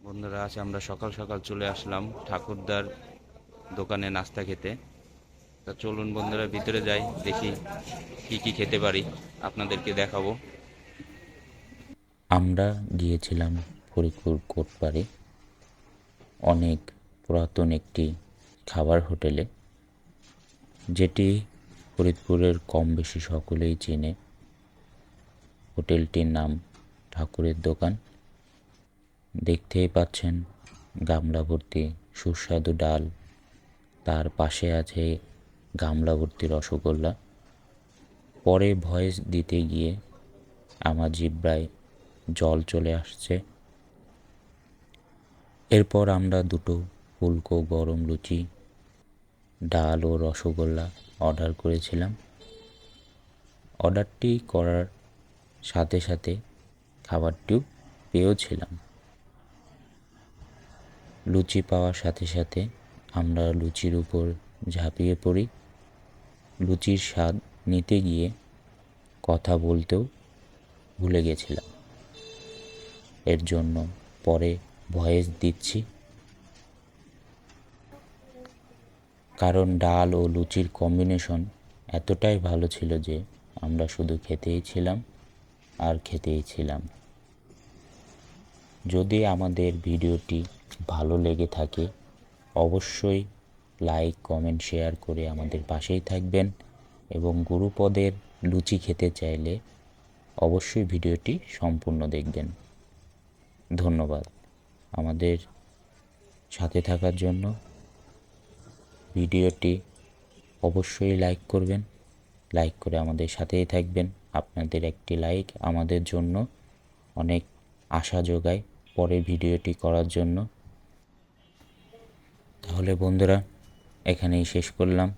বন্ধুরা আজ আমরা সকাল সকাল চলে আসলাম ঠাকুরদার দোকানে নাস্তা খেতে। তা চলুন বন্ধুরা ভিতরে যাই দেখি কি কি খেতে পারি আপনাদেরকে দেখাবো। আমরা গিয়েছিলাম ফরিদপুর কোটপাড়ে অনেক পুরাতন একটি খাবার হোটেলে, যেটি ফরিদপুরের কম বেশি সকলেই চেনে। হোটেলটির নাম ঠাকুরের দোকান। দেখতেই পাচ্ছেন গামলা ভর্তি সুস্বাদু ডাল। তার পাশে আছে গামলা ভর্তি রসগোল্লা। পরে ভয়েস দিতে গিয়ে আমার জিব্রায় জল চলে আসছে। এরপর আমরা দুটো ফুলকো গরম লুচি, ডাল ও রসগোল্লা অর্ডার করেছিলাম। অর্ডারটি করার সাথে সাথে খাবারটিও পেয়েওছিলাম লুচি পাওয়ার সাথে সাথে আমরা লুচির উপর ঝাঁপিয়ে পড়ি। লুচির স্বাদ নিতে গিয়ে কথা বলতেও ভুলে গেছিলাম। এর জন্য পরে ভয়েস দিচ্ছি। কারণ ডাল ও লুচির কম্বিনেশন এতটাই ভালো ছিল যে আমরা শুধু খেতেই ছিলাম আর খেতেই ছিলাম। যদি আমাদের ভিডিওটি ভালো লেগে থাকে, অবশ্যই লাইক, কমেন্ট, শেয়ার করে আমাদের পাশেই থাকবেন এবং গুরুপদের লুচি খেতে চাইলে অবশ্যই ভিডিওটি সম্পূর্ণ দেখবেন। ধন্যবাদ আমাদের সাথে থাকার জন্য। ভিডিওটি অবশ্যই লাইক করবেন লাইক করে আমাদের সাথেই থাকবেন। আপনাদের একটি লাইক আমাদের জন্য অনেক আশা যোগায় পরে ভিডিওটি করার জন্য। তাহলে বন্ধুরা, এখানেই শেষ করলাম।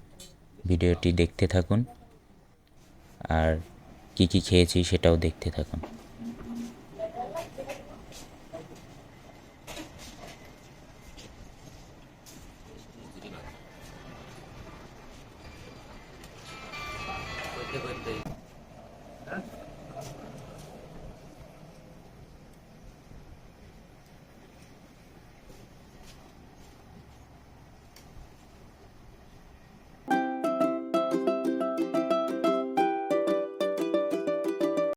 ভিডিওটি দেখতে থাকুন। আর কি কি খেয়েছি সেটাও দেখতে থাকুন।